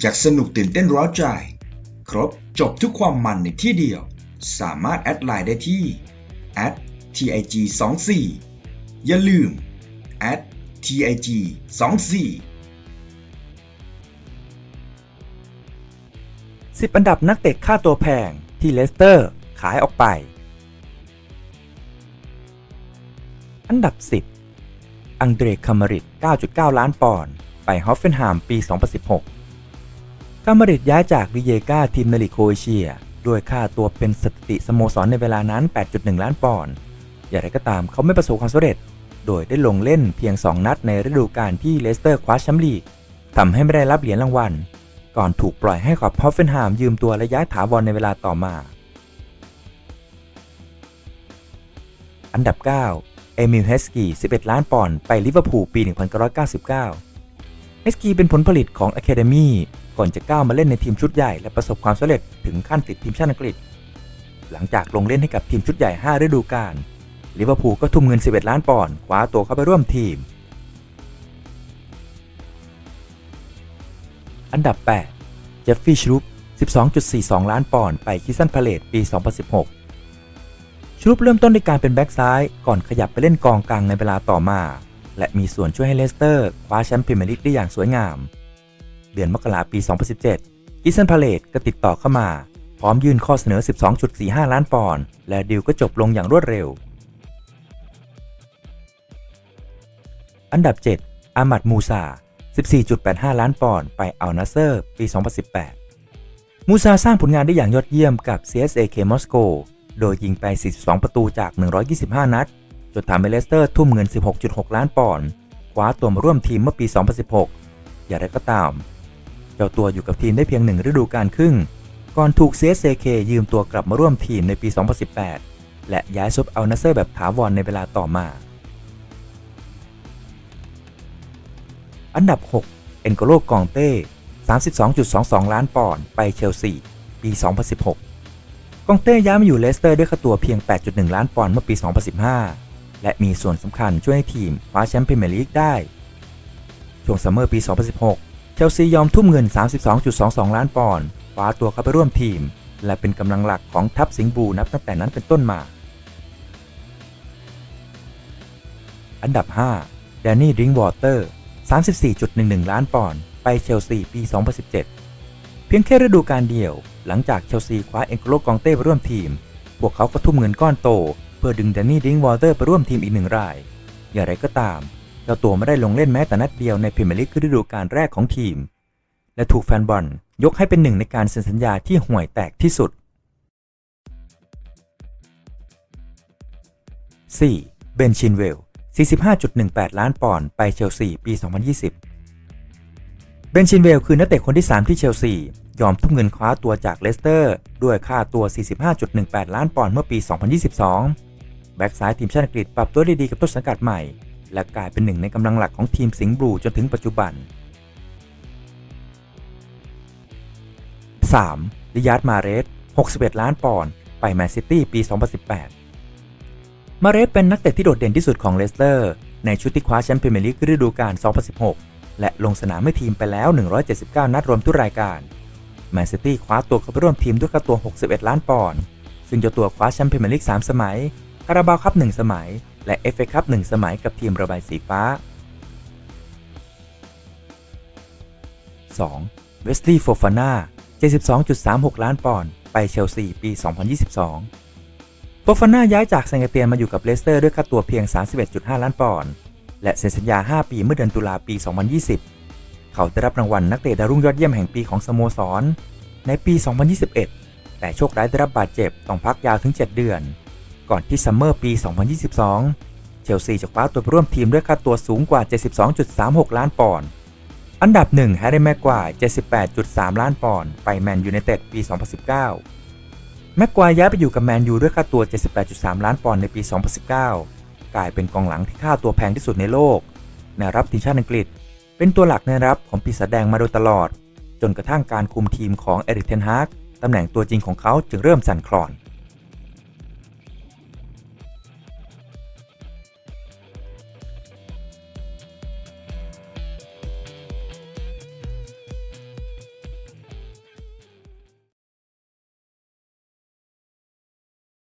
อยากสนุกตื่นเต้นร้าวใจ ครบจบทุกความมันในที่เดียว สามารถแอดไลน์ได้ที่ @tig 2 4อย่าลืม @tig 2 4 10อันดับนักเตะค่าตัวแพงที่เลสเตอร์ขายออกไป อันดับ 10 อังเดรคามาริด 9.9 ล้านปอนด์ ไปฮอฟเฟนไฮมปี 2016 คามาริดย้ายจากริเยกาทีมในลีกโครเอเชีย ด้วยค่าตัวเป็นสถิติสโมสรในเวลานั้น 8.1 ล้านปอนด์ อย่างไรก็ตามเขาไม่ประสบความสำเร็จ โดยได้ลงเล่นเพียง 2 นัดในฤดูกาลที่เลสเตอร์คว้าแชมป์ลีกทำให้ไม่ได้รับเหรียญรางวัล ก่อนถูกปล่อยให้กับฮอฟเฟนไฮม์ยืมตัวและย้ายถาวรในเวลาต่อมา อันดับ 9 เอมิลเฮสกี11 ล้านปอนด์ไปลิเวอร์พูลปี 1999 เฮสกีเป็นผลผลิตของอะคาเดมีก่อนจะก้าวมาเล่นในทีมชุดใหญ่และประสบความสำเร็จถึงขั้นติดทีมชาติอังกฤษ หลังจากลงเล่นให้กับทีมชุดใหญ่ 5 ฤดูกาลลิเวอร์พูลก็ทุ่มเงิน 11 ล้านปอนด์คว้าตัวเข้าไปร่วมทีม อันดับ 8 เจฟฟี่ชรูป12.42 ล้านปอนด์ไปคิสันพาเลตปี 2016ชรูปเริ่มต้นในการเป็นแบ็กซ้ายก่อนขยับไปเล่นกองกลางในเวลาต่อมา และมีส่วนช่วยให้เลสเตอร์ คว้าแชมป์พรีเมียร์ลีกได้อย่างสวยงาม เดือนมกราปี 2017คิสันพาเลตก็ติดต่อเข้ามา พร้อมยื่นข้อเสนอ 12.45 ล้านปอนด์และดีลก็จบลงอย่างรวดเร็ว อันดับ 7 อามัดมูซา 14.85 ล้านปอนด์ไปอัลนาเซอร์ปี 2018 มูซาสร้างผลงานได้อย่างยอดเยี่ยมกับ CSAK มอสโก โดยยิงไป 42 ประตูจาก 125 นัด จนทำให้เลสเตอร์ทุ่มเงิน 16.6 ล้านปอนด์คว้าตัวมาร่วมทีมเมื่อปี 2016 อย่างไรก็ตาม เจ้าตัวอยู่กับทีมได้เพียงหนึ่งฤดูกาลครึ่ง ก่อนถูก CSAK ยืมตัวกลับมาร่วมทีมในปี 2018 และย้ายซุปเอัลนาเซอร์แบบถาวรในเวลาต่อมา อันดับ 6 เอ็นโกโลกองเต้ 32.22 ล้านปอนด์ไปเชลซี ปี 2016กองเต้ย้ายมาอยู่เลสเตอร์ด้วยค่าตัวเพียง 8.1 ล้านปอนด์เมื่อปี 2015 และมีส่วนสำคัญช่วยให้ทีมคว้าแชมป์พรีเมียร์ลีกได้ ช่วงซัมเมอร์ปี 2016 เชลซียอมทุ่มเงิน 32.22 ล้านปอนด์คว้าตัวเข้าไปร่วมทีม และเป็นกำลังหลักของทัพสิงห์บูนับตั้งแต่นั้นเป็นต้นมา อันดับ 5 แดนนี่ ดริงวอเตอร์ 34.11 ล้านปอนด์ไปเชลซีปี 2017 เพียงแค่ฤดูกาลเดียว หลังจากเชลซีคว้าเอ็นโกโลกองเต้ไปร่วมทีม พวกเขาก็ทุ่มเงินก้อนโต เพื่อดึงแดนนี่ดิงวอเตอร์ไปร่วมทีมอีกหนึ่งราย อย่างไรก็ตามเจ้าตัวไม่ได้ลงเล่นแม้แต่นัดเดียวในพรีเมียร์ลีกฤดูกาลแรกของทีม และถูกแฟนบอลยกให้เป็นหนึ่งในการเซ็นสัญญาที่ห่วยแตกที่สุด 4. เบนชินเวล 45.18 ล้านปอนด์ไปเชลซีปี 2020 เบนชินเวลคือนักเตะคนที่ 3 ที่เชลซี ยอมทุ่มเงินคว้าตัวจากเลสเตอร์ ด้วยค่าตัว 45.18 ล้านปอนด์เมื่อปี 2022 แบ็กซ้ายทีมชาติอังกฤษปรับตัวได้ดีกับต้นสังกัดใหม่ และกลายเป็นหนึ่งในกำลังหลักของทีมสิงห์บลูจนถึงปัจจุบัน 3. ลิยาร์ดมาเรส 61 ล้านปอนด์ไปแมนซิตี้ปี 2018 มาเรสเป็นนักเตะที่โดดเด่นที่สุดของเลสเตอร์ ในชุดที่คว้าแชมป์พรีเมียร์ลีกฤดูกาล 2016 และลงสนามให้ทีมไปแล้ว 179 นัดรวมทุกรายการแมนซิตี้คว้าตัวเข้าไปร่วมทีมด้วยค่าตัว 61 ล้านปอนด์ ซึ่งเจ้าตัวคว้าแชมป์พรีเมียร์ลีก 3 สมัย คาราบาวคัพ1สมัย และเอฟเอคัพ1สมัยกับทีมระบายสีฟ้า 2. เวสลีย์โฟฟาน่า 72.36 ล้านปอนด์ไปเชลซีปี 2022 โฟฟาน่าย้ายจากแซงเตียนมาอยู่กับเลสเตอร์ด้วยค่าตัวเพียง 31.5 ล้านปอนด์และเซ็นสัญญา 5 ปีเมื่อเดือนตุลาปี 2020 เขาได้รับรางวัลนักเตะดาวรุ่งยอดเยี่ยมแห่งปีของสโมสร ในปี 2021 แต่โชคร้ายได้รับบาดเจ็บต้องพักยาวถึง 7 เดือน ก่อนที่ซัมเมอร์ปี 2022 เชลซีจะคว้าตัวร่วมทีมด้วยค่าตัวสูงกว่า 72.36 ล้านปอนด์ อันดับ1แฮร์รี่แม็กควาย 78.3 ล้านปอนด์ไปแมนยูไนเต็ดปี 2019 แม็กควายย้ายไปอยู่กับแมนยูด้วยค่าตัว 78.3 ล้านปอนด์ในปี 2019 กลายเป็นกองหลังที่ค่าตัวแพงที่สุดในโลก ในรับทีมชาติอังกฤษ เป็นตัวหลักในรับของปีศาจแดงมาโดยตลอด จนกระทั่งการคุมทีมของเอริกเทนฮากตำแหน่งตัวจริงของเขาจึงเริ่มสั่นคลอน